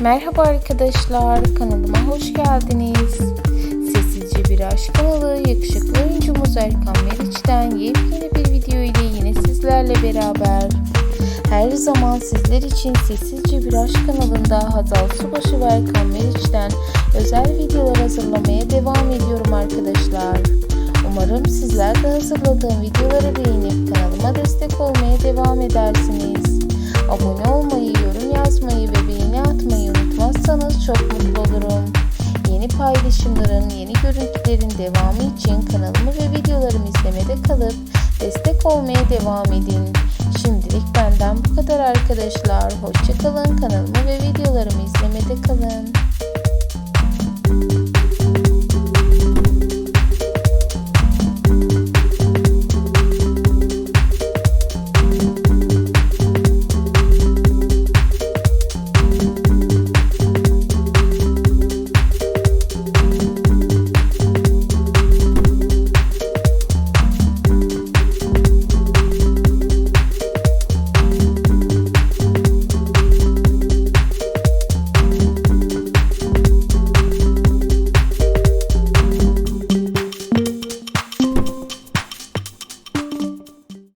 Merhaba arkadaşlar, kanalıma hoş geldiniz. Sessizce Bir Aşk kanalı yakışıklı oyuncumuz Erkan Meriç'ten yepyeni bir video ile yine sizlerle beraber. Her zaman sizler için Sessizce Bir Aşk kanalında Hazal Subaşı ve Erkan Meriç'ten özel videolar hazırlamaya devam ediyorum arkadaşlar. Umarım sizler de hazırladığım videoları beğenip kanalıma destek olmaya devam edersiniz. Abone olmayı, takip olurum. Yeni paylaşımların, yeni görüntülerin devamı için kanalımı ve videolarımı izlemede kalıp destek olmaya devam edin. Şimdilik benden bu kadar arkadaşlar. Hoşçakalın. Kanalıma ve videolarımı izlemede kalın.